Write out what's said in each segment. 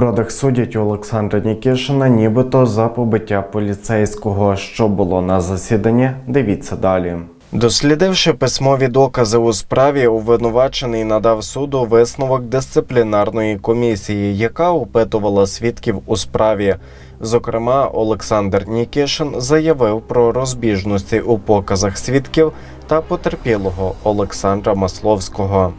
Бродах судять Олександра Нікішина нібито за побиття поліцейського. Що було на засіданні? Дивіться далі. Дослідивши письмові докази у справі, обвинувачений надав суду висновок дисциплінарної комісії, яка опитувала свідків у справі. Зокрема, Олександр Нікішин заявив про розбіжності у показах свідків та потерпілого Олександра Масловського.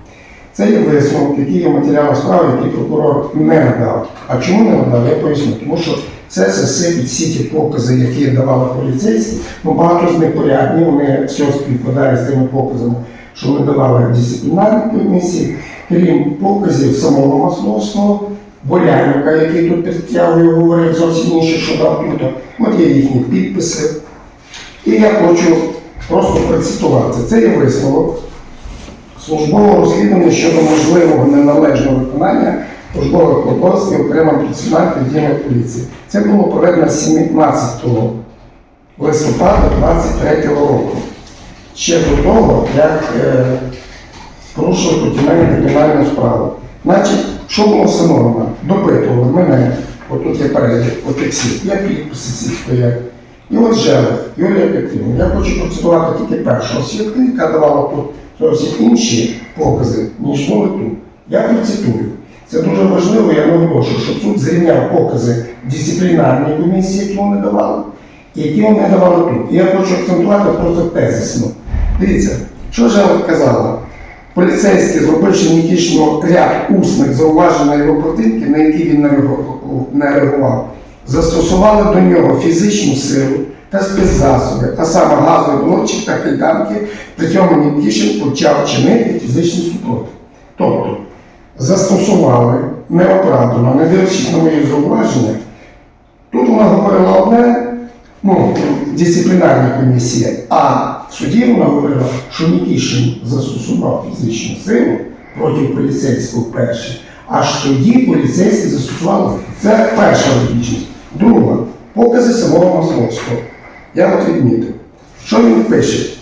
Це є висновок, який є матеріал справи, який прокурор не надав. А чому не надав, я поясню. Тому що це засипить всі ті покази, які давали поліцейські. Ну, багато з них порядні, вони все співпадає з тими показами, що вони давали в дисциплінарній комісії, крім показів самого Масловського, Боляніка, який тут підтягує, говорив зовсім інше, що дав тут. От є їхні підписи. І я хочу просто процитувати. Це є висновок службового розслідування щодо можливого неналежного виконання службових обов'язків окремим працівникам відділення поліції. Це було проведено 17 листопада 23 року. Ще до того, як е, порушили проти кримінальну справу. Значить, що було встановлено? Допитували мене, отут є перелік, от всі, є підписи всі стоять. І от Желех, Юлія Петрівна. Я хочу процитувати тільки першого свідка, яка давала тут зовсім інші покази, ніж тут. Я процитую. Це дуже важливо, я наголошую, щоб суд зрівняв покази дисциплінарної комісії, які вони давали, і які вони давали тут. І я хочу акцентувати просто тезисно. Дивіться, що Желех казала? Поліцейські, зробивши Нікішину ряд усних зауважень на його противки, на які він не реагував, застосували до нього фізичну силу та спецзасоби, а саме газовий блочик та кайданки, при цьому Нікішин почав чинити фізичний супротив. Тобто застосували неоправдано, не дивлячись на мої зауваження. Тут вона говорила одне, ну, дисциплінарна комісія, а в суді вона говорила, що Нікішин застосував фізичну силу проти поліцейського перше. Аж тоді поліцейські застосували. Це перша логічність. Друга, покази самого Масловського. Я от відмітив, що він пише?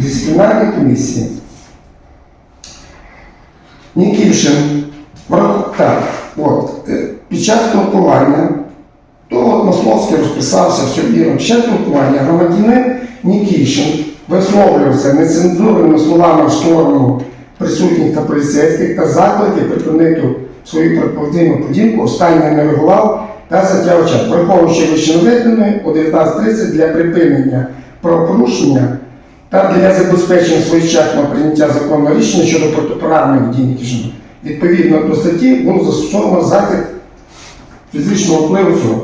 Дисциплінарній комісії. Нікішин, так, от, е, під час спілкування, то от Московський розписався все вірно, під час спілкування громадянин Нікішин висловлювався нецензурними словами в сторону присутніх та поліцейських та заклики припинити свою предположну поділку, останнє не регулав 10 очах, враховуючи вищевикненої у 19.30 для припинення правопорушення та для забезпечення своєчасного прийняття законного рішення щодо протиправних дій. Відповідно до статті був застосовано захід фізичного впливу.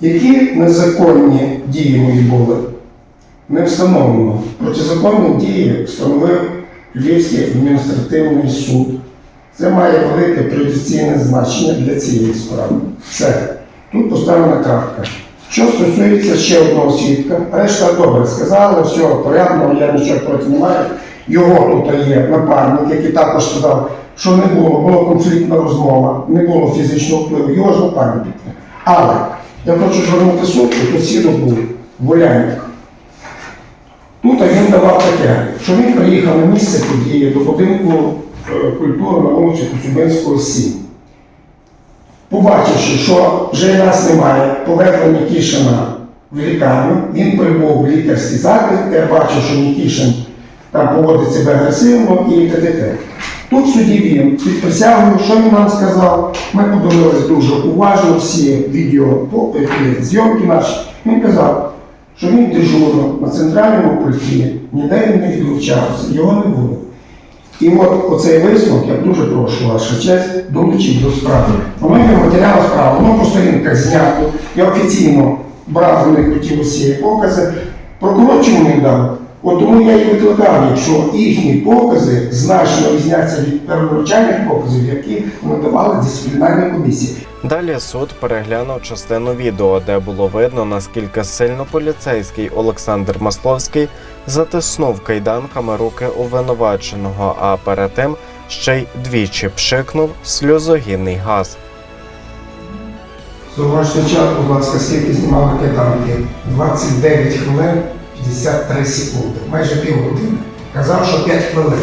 Які незаконні дії мої були? Не встановлено. Протизаконні дії встановив Львівський адміністративний суд. Це має велике пріоритаційне значення для цієї справи. Все. Тут поставлена крапка. Що стосується ще одного свідка, решта добре сказали, все порядно, я нічого проти не маю. Його тут є напарник, який також сказав, що не було, була конфліктна розмова, не було фізичного впливу, його ж напарник. Але я хочу звернути суд, тут свідок був Волянник. Тут він давав таке, що він приїхав на місце події до будинку е, культури на вулиці Косюбинського 7. Побачивши, що вже нас немає, поверхли Нікішина в лікарню, він прибув в лікарський заклик, я бачив, що Нікішин там поводить себе агресивно і т.д. Тут суді він під що він нам сказав, ми подивилися дуже уважно всі відео зйомки наші. Він казав, що він дежурно на центральному пульті, ніде він не відлучався, його не було. І от оцей висновок, я дуже прошу вашу честь, долучити до справи. Воно мене матеріал справи, воно по сторінках знято. Я офіційно брав у них ті усі покази. Прокурор чому не дав? От тому я і викладав, якщо їхні покази значно різняться від первоначальних показів, які вони давали дисциплінарній комісії. Далі суд переглянув частину відео, де було видно, наскільки сильно поліцейський Олександр Масловський затиснув кайданками руки обвинуваченого, а перед тим ще й двічі пшикнув сльозогінний газ. Зауважте час, будь ласка, скільки знімали кайданки? 29 хвилин 53 секунди, майже півгодини. Казав, що 5 хвилин.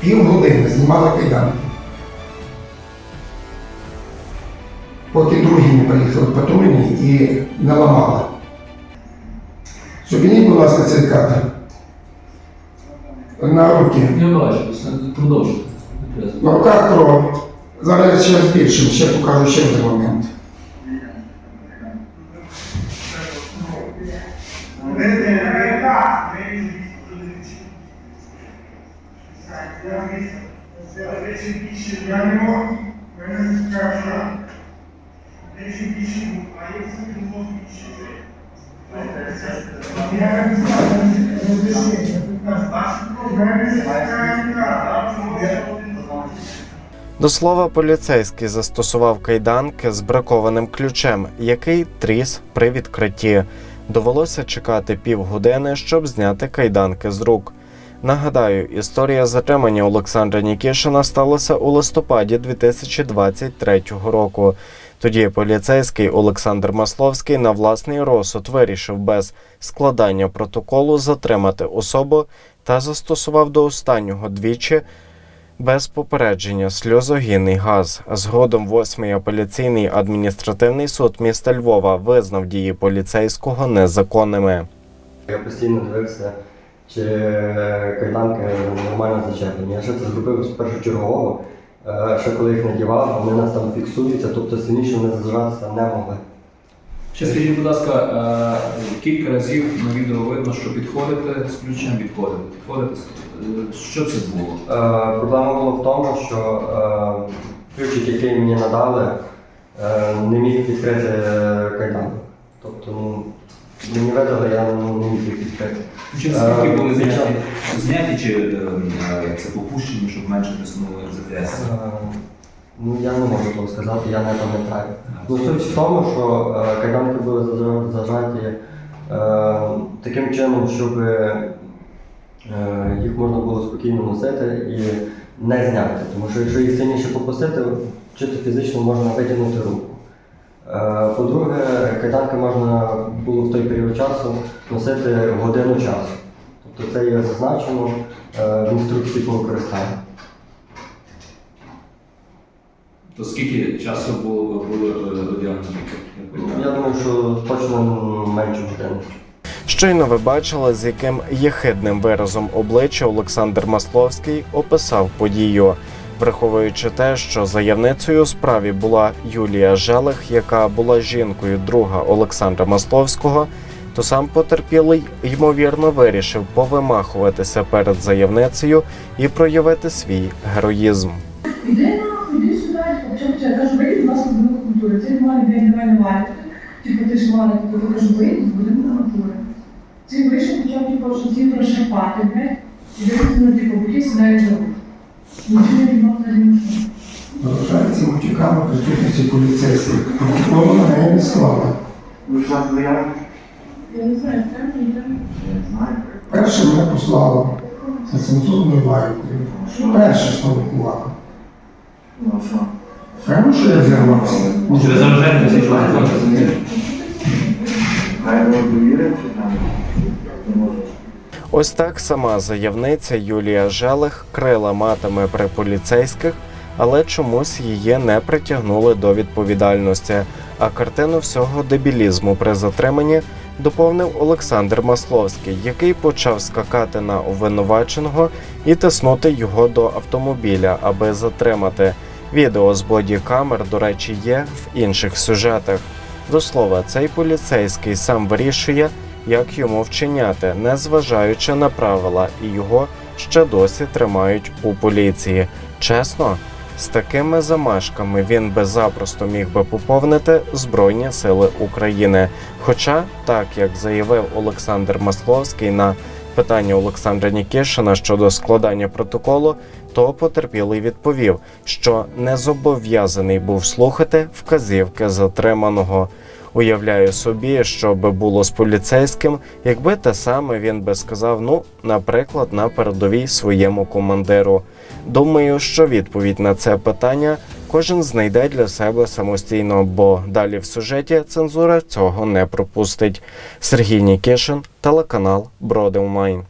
Півгодини знімали кайданки. поки другі не приїхали патрульні і не ламали. Зупиніть, будь ласка, цей кадр. На руки. Я бачу, продовжуйте. Не. На руках кров. Зараз ще збільшимо, ще покажу ще один момент. До слова, поліцейський застосував кайданки з бракованим ключем, який тріс при відкритті. Довелося чекати півгодини, щоб зняти кайданки з рук. Нагадаю, історія затримання Олександра Нікішина сталася у листопаді 2023 року. Тоді поліцейський Олександр Масловський на власний розсуд вирішив без складання протоколу затримати особу та застосував до останнього двічі без попередження сльозогінний газ. Згодом восьмий апеляційний адміністративний суд міста Львова визнав дії поліцейського незаконними. Я постійно дивився, чи кайданки нормально зачеплені. Я ще це зробив першочергово. Е, Ще коли їх надівав, вони нас там фіксуються, тобто сильніше вони зажатися не могли. Ще скажіть, будь ласка, е, кілька разів на відео видно, що підходите з ключем, відходите. Підходите. е, Що це було? Е, Проблема була в тому, що е, ключик, який мені надали, е, не міг відкрити кайданок. Тобто, ну, мені видали, я не їх відкрити. Чи Е, скільки були зняті? Зняті чи е, е, це попущені, щоб менше тиснули ЗТС? Е, Ну, я не можу того сказати, я не пам'ятаю. Ну, суть в тому, що е, кайданки були зажа- зажаті е, таким чином, щоб е, їх можна було спокійно носити і не зняти. Тому що якщо їх сильніше попустити, чисто фізично можна витягнути руку. Е, По-друге, кайданки можна було в той період часу носити годину часу. Тобто це є зазначено е, в інструкції по використанню. То скільки часу було е. Я думаю, що точно менше години. Щойно ви бачили, з яким єхидним виразом обличчя Олександр Масловський описав подію. Враховуючи те, що заявницею у справі була Юлія Желих, яка була жінкою друга Олександра Масловського, то сам потерпілий ймовірно вирішив повимахуватися перед заявницею і проявити свій героїзм. Іди іди сюди, я кажу, вийди, ласка, з культури. Цей мали день давай не валити. Типу, ти ж мали, я кажу, вийди з будинку культури. Цей вийшов, почав, типу, що ці розшарпати, блядь, і дивиться на типу, буки сідають за Залишається мовчиками присутності поліцейських. Протоколу на неї не склали. Я не знаю, там там. Перше мене послало нецензурною лайкою. Перше спровокувало. Певно, що я зірвався. Чи ви заважаєте всі чоловіки? Ось так сама заявниця Юлія Желих крила матами при поліцейських, але чомусь її не притягнули до відповідальності. А картину всього дебілізму при затриманні доповнив Олександр Масловський, який почав скакати на обвинуваченого і тиснути його до автомобіля, аби затримати. Відео з бодікамер, до речі, є в інших сюжетах. До слова, цей поліцейський сам вирішує, як йому вчиняти, незважаючи на правила, і його ще досі тримають у поліції. Чесно, з такими замашками він би запросто міг би поповнити Збройні Сили України. Хоча, так як заявив Олександр Масловський на питання Олександра Нікішина щодо складання протоколу, то потерпілий відповів, що не зобов'язаний був слухати вказівки затриманого. Уявляю собі, що би було з поліцейським, якби те саме він би сказав, ну, наприклад, на передовій своєму командиру. Думаю, що відповідь на це питання кожен знайде для себе самостійно, бо далі в сюжеті цензура цього не пропустить. Сергій Нікішин, телеканал Бродив Майн.